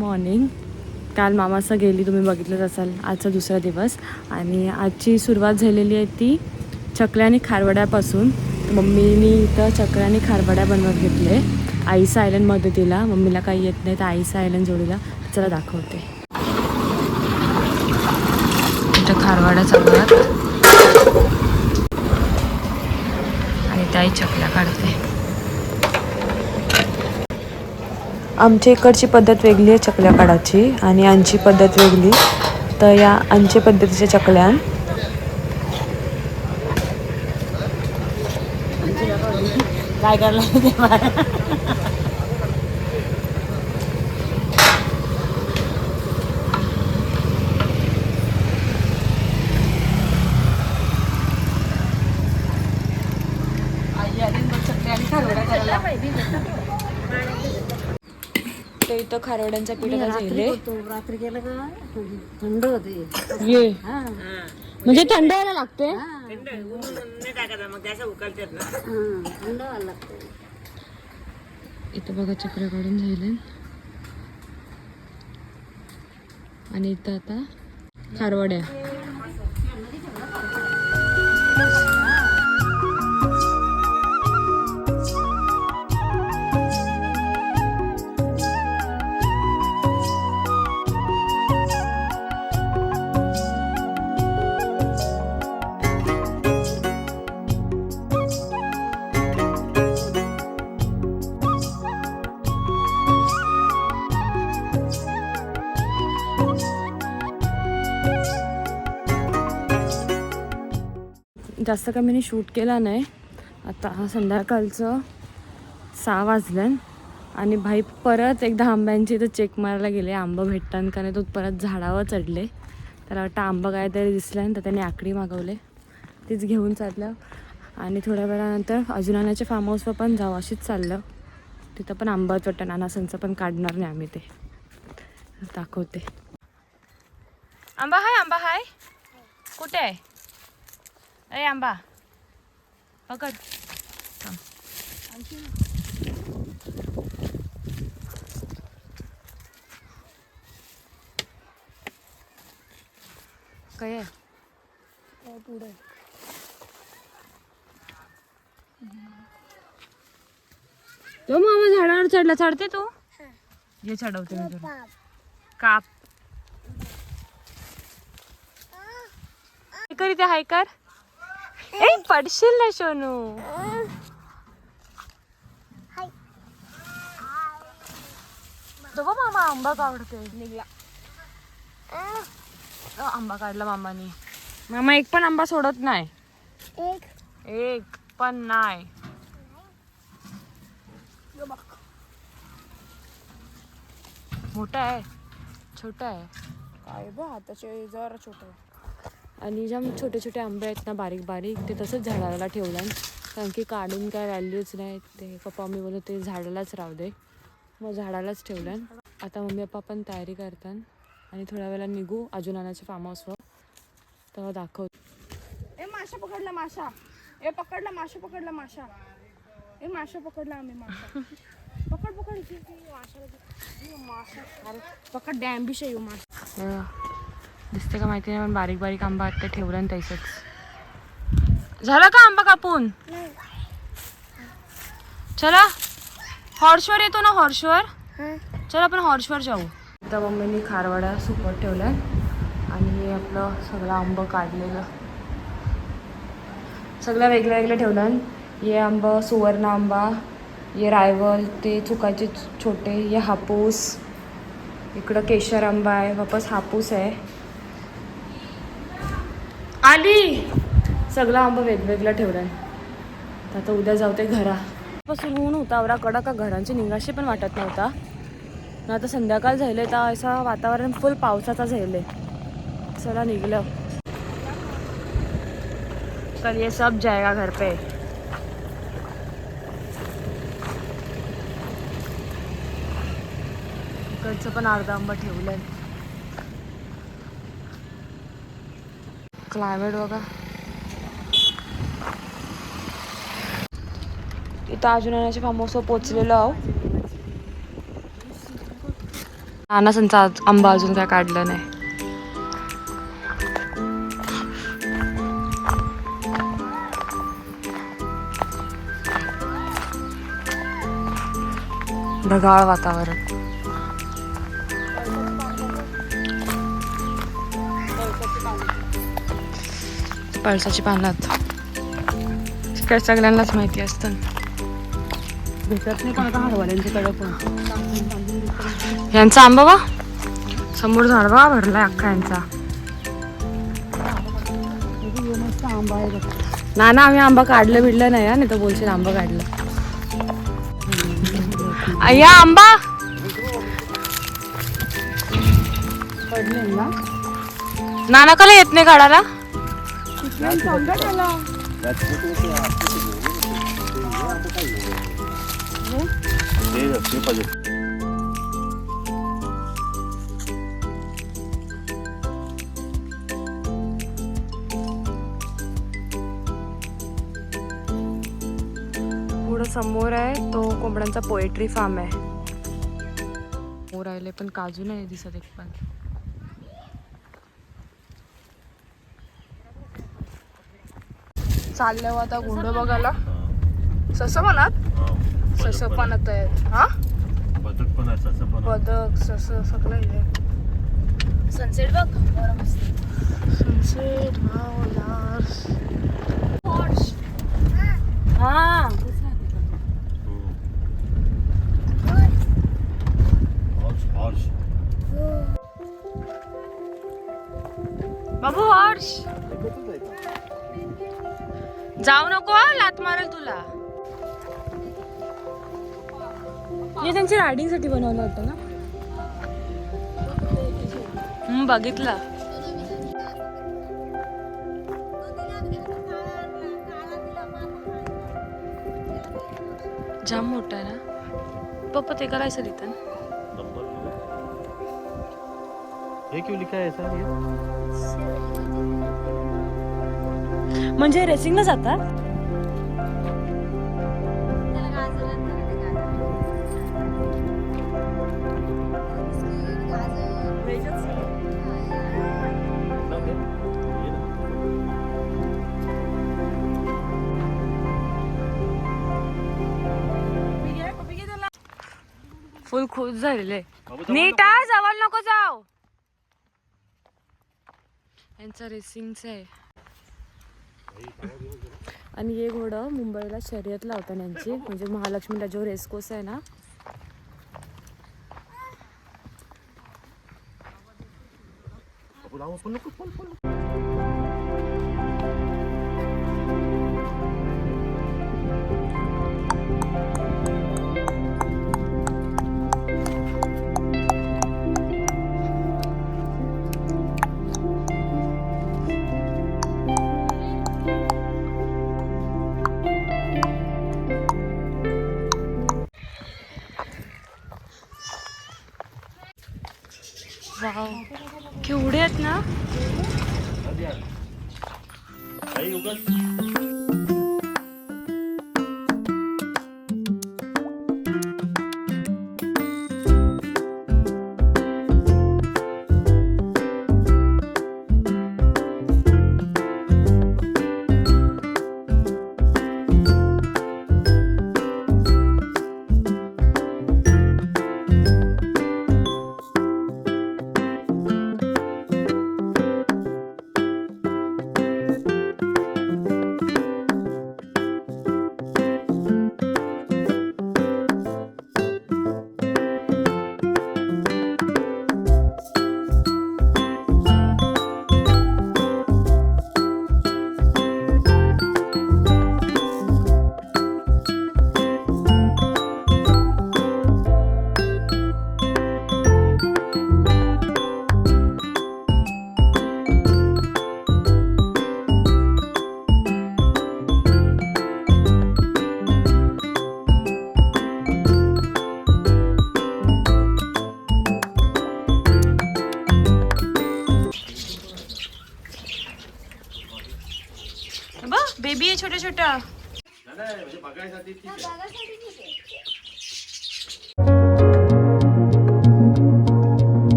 Morning काल मामासा गेली तुम्ही बघितलंच असाल. आजचा दुसरा दिवस. आणि आजची सुरुवात झालेली आहे ती चकल्या आणि खारवड्यापासून. मम्मीनी इथं चकल्या आणि खारवड्या बनवत घेतले. आईसा आयलंड मदतीला. मम्मीला काही येत नाही तर आईसा आयलंड जोडीला. चला दाखवते. इथं खारवाडा चालतात. आणि त्याही चकल्या काढते. आमच्या इकडची पद्धत वेगळी आहे चकल्या काढायची आणि आमची पद्धत वेगळी. तर या आमच्या पद्धतीच्या चकल्यान काय तर इथं खारवड्यांचा पिठाचा रात्री रात्री का थंड होते. म्हणजे थंड व्हायला लागते? थंड व्हायला इथं बघा चक्र काढून झाले आणि इथं आता खारवड्या. जास्त का मी शूट केला नाही. आता हा संध्याकाळचं सहा वाजलं आणि भाई परत एकदा आंब्यांची इथं चेक मारायला गेले. आंबं भेटतात का नाही तो परत झाडावर चढले. त्याला वाटतं आंबा काहीतरी आणि तर त्याने आकडी मागवले. तीच घेऊन चाललं. आणि थोड्या वेळानंतर अजुनानाच्या फार्म हाऊसवर पण जाऊ अशीच चाललं. तिथं पण आंबाच वाटतं. नानासांचं पण काढणार नाही आम्ही ते. दाखवते. आंबा हाय आंबा हाय. कुठे आहे? अरे आंबा पकड. काय आहे पुढे तो मामा झाडावर चढला चढते तू ये चढवते मी तुला काप हाय कर इथे हाय कर ए पडशील ना सोनू. तो मामा आंबा काढते निघला. अ, आंबा काढला मामानी. मामा एक पण आंबा सोडत नाही. एक. पण नाही. मोठा आहे छोटा आहे. काय बघ हाताचे जरा छोट आणि ज्या छोटे छोटे आंबे आहेत ना बारीक बारीक ते तसंच झाडाला ठेवलं कारण की काढून काय व्हॅल्यूच नाही ते पप्पा मम्मी बोलत ते झाडालाच राहू दे. मग झाडालाच ठेवलं आता मम्मी पप्पा पण तयारी करतात. आणि थोड्या वेळा निघू अजून आणायच्या फार्म हाऊसवर तेव्हा दाखव. ए माशा पकडला माशा. ए पकडला माशा पकडला माशा. ए माशा पकडला आम्ही माशा. पकड पकड. माशा. पकड डॅम्बिश ह्यो माशा. दिसतं का माहिती नाही पण बारीक बारीक आंबा आहेत ते ठेवलं ना तसंच. झाला का आंबा कापून? चला हॉर्सवर येतो ना हॉर्सवर? चला आपण हॉर्सवर जाऊ. आता मम्मीने खारवाडा सुकत ठेवलाय आणि आपलं सगळं आंबं काढलेलं. सगळं वेगळं वेगळं ठेवलं हे आंबं सुवर्ण आंबा हे रायवल ते चुकाचे छोटे हे हापूस. इकडं केशर आंबा आहे वापस हापूस आहे. आली. सगळं आंबा वेगवेगळं ठेवलाय. आता उद्या जाऊ ते घरा. पासून ऊन होता आवरा कडा का घरांची निघाशी पण वाटत नव्हता. आणि आता संध्याकाळ झाले तर असं वातावरण फुल पावसाचा झाले चला निघलं. कल ये सब जाएगा घर पे. इकडचं पण अर्धा आंबा ठेवलंय. क्लायमेट बघा इथं अजून येण्याच्या फार्म हाऊसवर पोचलेलो आहो अनासांचा आंबा अजून काय काढला नाही ढगाळ वातावरण। पळसाची पानात. काय सगळ्यांनाच माहिती असतं. भेटत नाही पण यांचा आंबा बा? समोर झाडवा भरलाय अख्खा यांचा. आंबा आहे ना ना आम्ही आंबा काढलं बिडलं नाही हा, नाही तर बोलशील आंबा काढलं. अय्या आंबा! ना ना नाना कला येत नाही काढायला? सांगा त्याला. पुढं समोर आहे तो कोंबड्यांचा पोएट्री फार्म आहे. समोर राहिले पण काजू नाही दिसत एक पण. चालल्या आता गुंड बघायला. सस म्हणत? सस पाण्यात आहेत. हा? बदक पण. बदक सस सगळं आहे. सनसेट बघ सनसेट हा. हॉर्स हॉर्स बाबू हर्ष. जाऊ नको लात मारेल तुला. हे त्यांच्या रायडिंगसाठी बनवलं होतं ना? हम्म, बघितलं. जाम मोठा आहे ना? पप्पा ते करायचं रिटर्न नंबर हे क्यों लिखा है ऐसा? ये म्हणजे रेसिंगला जातात? ना. फुल खुश झालेले. नीट आहे जवळ नको जाऊ. यांचा रेसिंगचं आहे. आणि हे घोडं मुंबईला शर्यत लावतात यांची म्हणजे महालक्ष्मीला जो रेसकोर्स आहे ना. बाबू बेबी आहे छोटं छोटं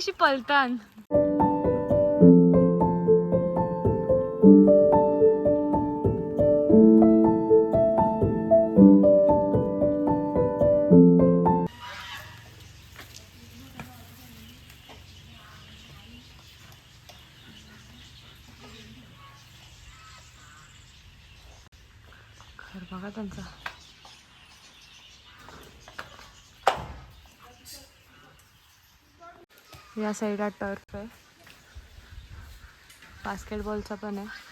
कशी पलतान? घर बघा त्यांचा. या साईडला टर्फ आहे. बास्केटबॉलचा पण आहे.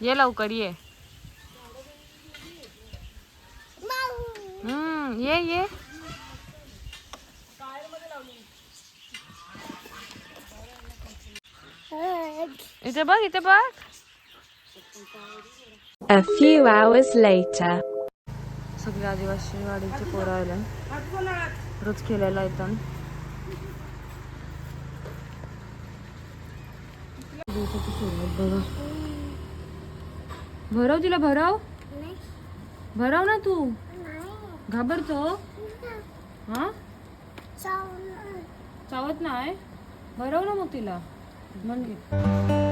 ये लवकर ये. हम्म ये ये इथे बघ इथे बघ. A few hours later. सगळे आदिवासी वाडीचे पोरं आले रोज खेळायला येतात. दिवसाची सुरुवात बघा भरव तिला भरव. भरव ना तू. घाबरतो? हा? चावत नाही. भरव ना मग तिला. म्हणजे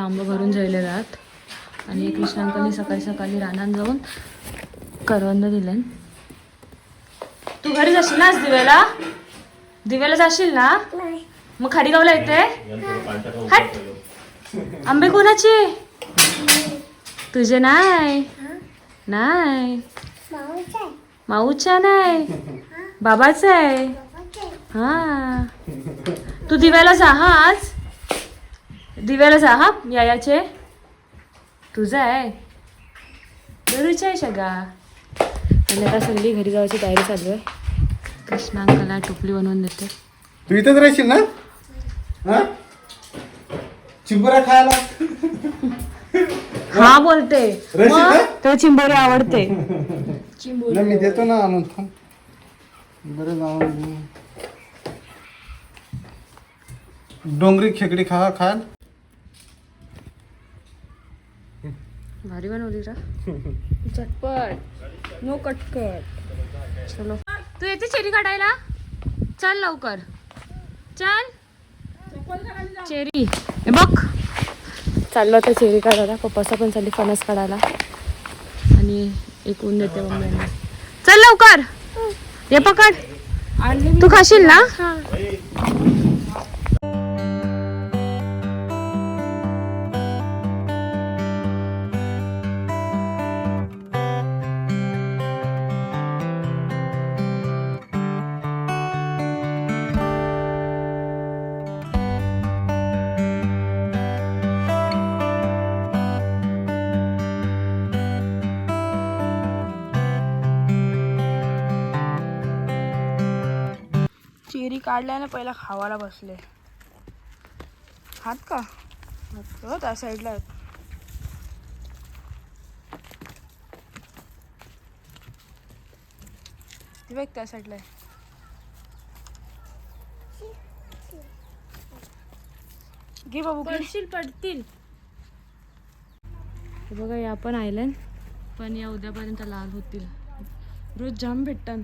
आंबा भरून जायले राहत आणि कृष्णांकांनी सकाळी सकाळी रानात जाऊन करवंद दिले तू घरी जाशील ना आज दिव्याला? दिव्याला जाशील ना? मग खाडीगावला येते? हट. आंबे कोणाचे? तुझे नाही. नाही. माऊच्या नाही. बाबाचा आहे. हा. तू दिव्याला जा हा आज. दिव्याला जा हा यायाचे. तुझं आहे. गरुच्या आहे सगळा आणि आता संधी घरी जायची तयारी चालू आहे. कृष्णा अंकलला टोपली बनवून देते. तू इथेच राहशील ना? हा? चिंबरा खायला? हा बोलते. ना तो चिंबोरी आवडते. नाही मी देतो ना आणून थांब. बरं जाऊन डोंगरी खेकडी खा खाल. भारी बनवली रा. झटपट. नो कटकट चलो. तू येते चेरी काढायला? चल लवकर. चल. चेरी. हे बघ. चाललो आता चेरी काढायला. पप्पाचा पण चालली फणस काढायला. आणि एक ऊन देते मम्मी चल लवकर. ये पकड. तू खाशील ना? काढल्याने पहिला खावायला बसले. हात का? हो, त्या साईडला आहेत. ती बघ त्या साईडला आहे. घे बाबू. पडशील पडतील. बघा या पण आयलंड पण या उद्यापर्यंत लाल होतील. रोज जाम भेटतात.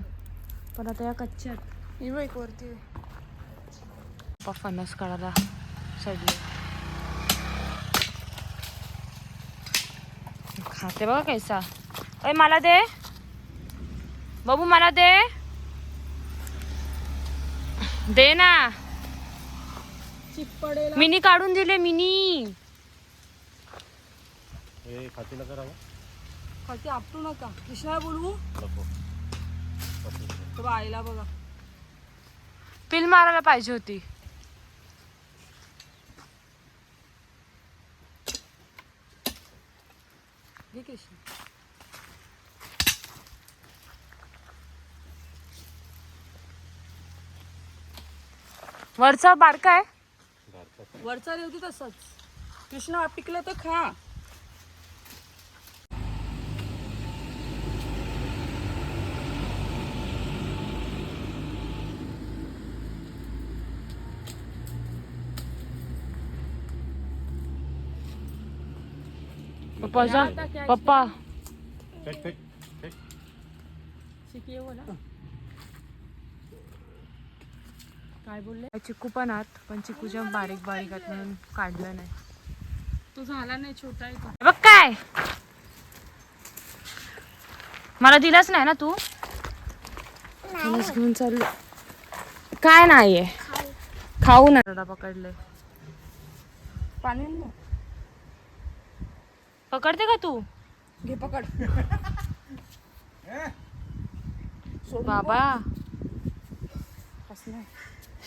पण आता या कच्च्या आहेत. ही बघ वरती पप्पा फणस काढायला चढले खाते बघा कैसा. अय मला दे. बाबू मला दे. दे ना. मिनी काढून दिले मिनी. ए खाती नका राहू खाती आपटू नका. कृष्णा बोलवू? नको. तो बा आईला बघा. पिल मारायला पाहिजे होती. कृष्ण. वरचा बारका आहे? वरचा देवती तसंच कृष्णा पिकलं तर खा. पप्पा जा पप्पा फेक फेक फेक शिकी बोला काय बोलले? चिकू पण आहात पण चिकू जेव्हा बारीक बारीक आहेत म्हणून काढलं नाही. तो झाला नाही छोटा आहे तो. बघ काय. मला दिलाच नाही ना तू? घेऊन चाललो. काय नाहीये. खाऊ. ना. पकडले पाणी. पकडते का तू? घे पकड. बाबा?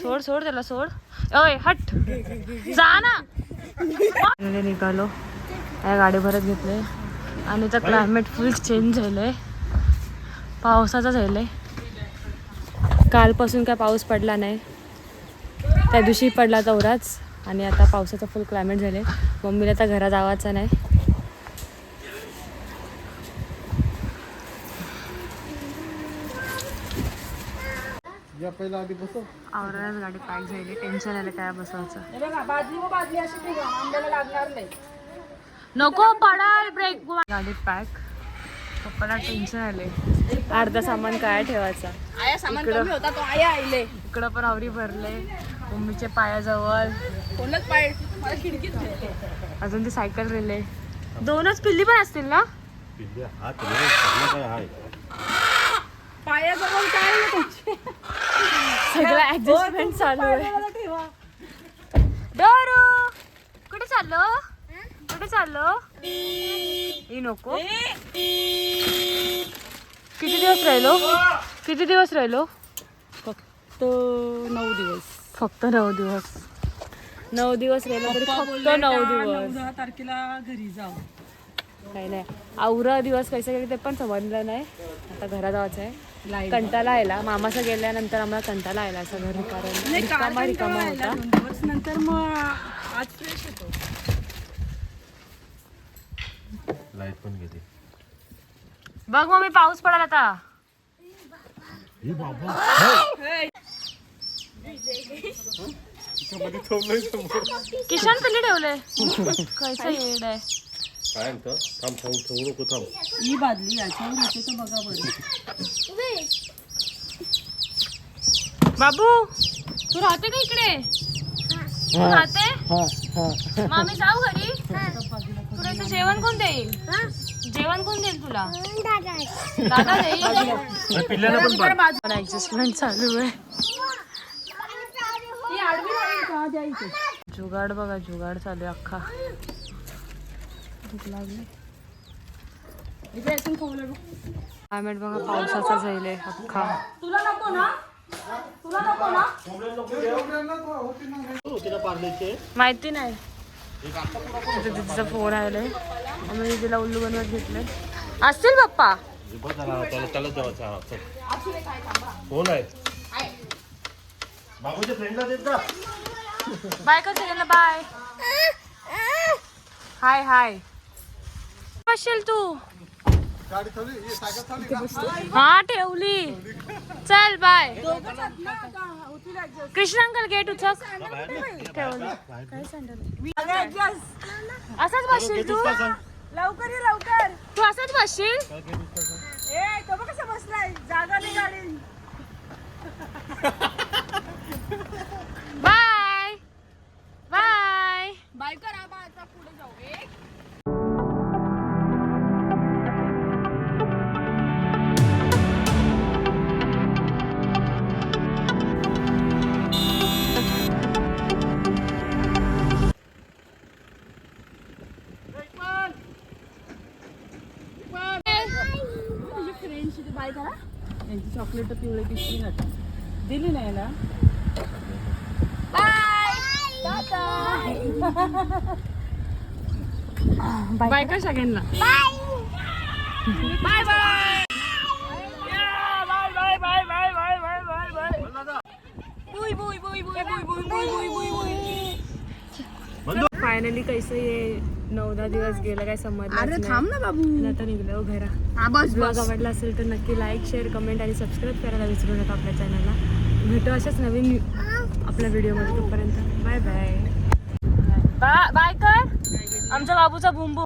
सोड सोड त्याला सोड. ओय हट. जा ना. निघाले, निघालो. या गाडी भरत घेतले. आणि तर क्लायमेट फुल चेंज झालंय. पावसाचं झालंय. कालपासून काय पाऊस पडला नाही. त्या दिवशी पडला तेवढाच आणि आता पावसाचं फुल क्लायमेट झालंय. मम्मीला तर घरात आवायचा नाही. पहिला आधी बसव. आवरायलाच गाडी पॅक झाली टेन्शन आलं काय बसवायचं. हे बघा बादली व बादली अशी ठेवा आंब्याला लागणार नाही. नको पडाल ब्रेक गाडीत पॅक पप्पाला टेन्शन आले अर्धा सामान काय ठेवायचा. आया सामान इकडं. कमी होता तो आया आईले. इकडं पण आवरी भरले. मम्मीच्या पायाजवळ. कोणच पाय मला खिडकीत ठेवते. अजून ती सायकल रेले दोनच पिल्ली पण असतील ना? पिल्ले हात रे चांगलं काय हाय पायाजवळ काय आहे? सगळं ऍडजस्टमेंट चालू आहे. पायाला ठेवा. डोरू कुठे चाललो? कुठे चाललो? ही नको. किती दिवस राहिलो? किती दिवस राहिलो? फक्त नऊ दिवस. फक्त नऊ दिवस. नऊ दिवस राहिलो तरी फक्त नऊ दिवस. दहा तारखेला घरी जाऊ. काही नाही. आवरं दिवस कैसे गेले ते पण समजलं नाही. आता घरात जायचं आहे. कंटाळा आयला मामाचं गेल्यानंतर आम्हाला कंटाळा आयला असं घर रिकामा रिकामा होता. नंतर मग आज फ्रेश होतो लाइट पण गेली. बघ मग मी पाऊस पडायला आता. हे बाबा. त्याच्यामध्ये ठेवलंय समोर. किशन पिल्ली ठेवले कैसा येड आहे. काय म्हणतं थांब ठेवू नको थांब. ही बादली याच्यावर होते तर बघा बरं. बाबू तू राहते का इकडे? तू राहते? आम्ही जाऊ घरी. तुला इथं जेवण कोण देईल? जेवण कोण देईल तुला? दादा. देईल? चालू आहे. जुगाड बघा जुगाड चालू आहे अख्खा. लागली. खाऊला बघ. क्लायमेट बघा पावसाचा जाईल आहे अख्खा. तुला नको ना? माहिती नाही. तिचा फोन आलाय. आम्ही तिला उल्लू बनवत घेतले असतील पप्पा. कोण आहे बाबूच्या फ्रेंडला देत जा बाय कर बाय हाय हाय बसशील तू. हा ठेवली. चल बाय कृष्ण अंकल गेट उचक ठेवली. असंच बसशील तू? लवकर ये लवकर. तू असंच बसशील? ए तो बघ कसा बसलाय. जागा नाही चॉकलेट पिवळे पिशवी घात दिली नाही ना? बाय. कर सगळ्यांना फायनली कैसे ये नऊ दहा दिवस गेलं काय समजलं थांब ना बाबू. आता निघलो घरा. हा बस ब्लॉग आवडला असेल तर नक्की लाईक शेअर कमेंट आणि सबस्क्राईब करायला विसरू नका आपल्या चॅनलला भेटू अशाच नवीन आपल्या व्हिडिओमध्ये तोपर्यंत. बाय बाय बाय कर. आमच्या बाबूचा बुंबू